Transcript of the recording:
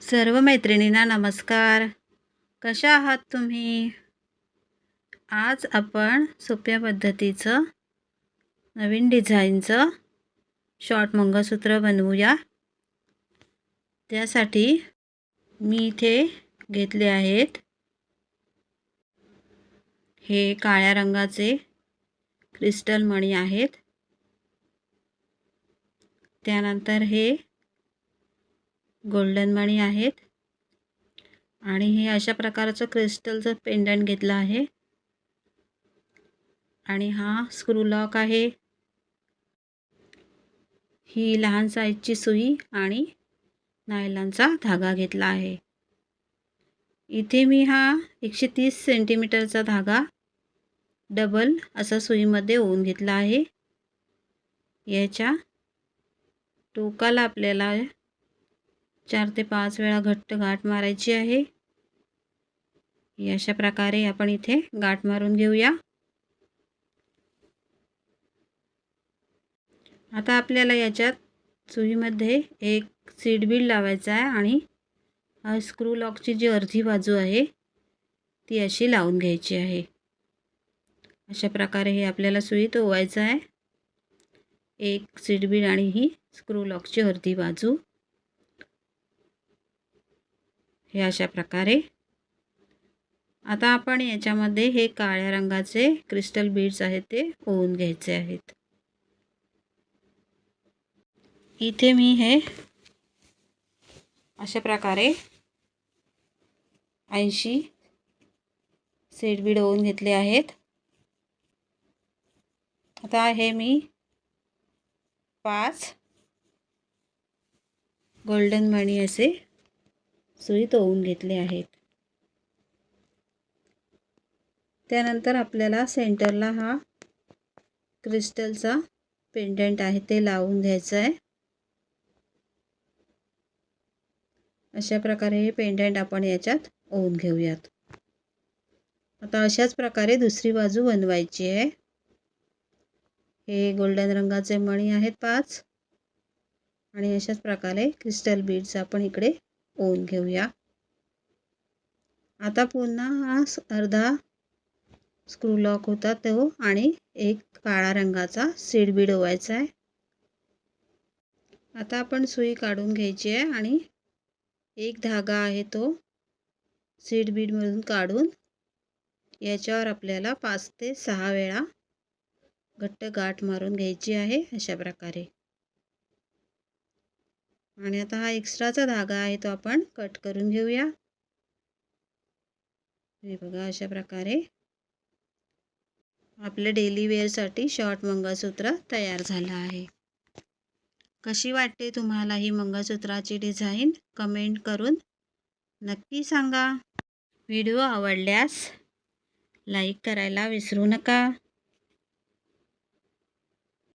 सर्व मैत्रिणींना नमस्कार. कशा आहात तुम्ही? आज आपण सोप्या पद्धतीचं नवीन डिझाईनचं शॉर्ट मंगळसूत्र बनवूया. त्यासाठी मी इथे घेतले आहेत हे काळ्या रंगाचे क्रिस्टल मणी आहेत. त्यानंतर हे गोल्डन मणी आहेत. आणि हे अशा प्रकारचं क्रिस्टलचं पेंडंट घेतलं आहे. आणि हा स्क्रू लॉक आहे. ही लहान साईजची सुई आणि नायलॉनचा धागा घेतला आहे. इथे मी हा एकशे तीस सेंटीमीटरचा धागा डबल असा सुईमध्ये ओवून घेतला आहे. याच्या टोकाला आपल्याला चार ते पाच वेळा घट्ट गाठ मारायची आहे. अशा प्रकारे आपण इथे गाठ मारून घेऊया. आता आपल्याला याच्यात चुईमध्ये एक सीड बीड लावायचा आहे आणि स्क्रू लॉकची जी अर्धी बाजू आहे ती अशी लावून घ्यायची आहे. अशा प्रकारे हे आपल्याला सुईत ओवायचं आहे. एक सीड बीड आणि ही स्क्रू लॉकची अर्धी बाजू. हे अशा प्रकारे. आता आपण याच्यामध्ये हे काळ्या रंगाचे क्रिस्टल बीड्स आहेत ते होऊन घ्यायचे आहेत. इथे मी हे अशा प्रकारे ऐंशी सेट बीड होऊन घेतले आहेत. आता हे मी पाच गोल्डन मणी असे सुईत तोवून घेतले आहेत. त्यानंतर आपल्याला सेंटरला हा क्रिस्टलचा पेंडंट आहे ते लावून घ्यायचं आहे अशा प्रकारे हे पेंडंट आपण याच्यात ओवून घेऊयात. आता अशाच प्रकारे दुसरी बाजू बनवायची आहे. हे गोल्डन रंगाचे मणी आहेत पाच. आणि अशाच प्रकारे क्रिस्टल बीड्स आपण इकडे ओवून घेऊया. आता पुन्हा हा अर्धा स्क्रू लॉक होता तो आणि एक काळा रंगाचा सीड बीड ओवायचा आहे. आता आपण सुई काढून घ्यायची आहे आणि एक धागा आहे तो सीड बीडमधून काढून याच्यावर आपल्याला पाच ते सहा वेळा घट्ट गाठ मारून घ्यायची आहे अशा प्रकारे. आणि आता हा एक्स्ट्राचा धागा आहे तो आपण कट करून घेऊया. हे बघा अशा प्रकारे आपल्या डेली वेअरसाठी शॉर्ट मंगळसूत्र तयार झालं आहे. कशी वाटते तुम्हाला ही मंगळसूत्राची डिझाईन? कमेंट करून नक्की सांगा. व्हिडिओ आवडल्यास लाईक करायला विसरू नका.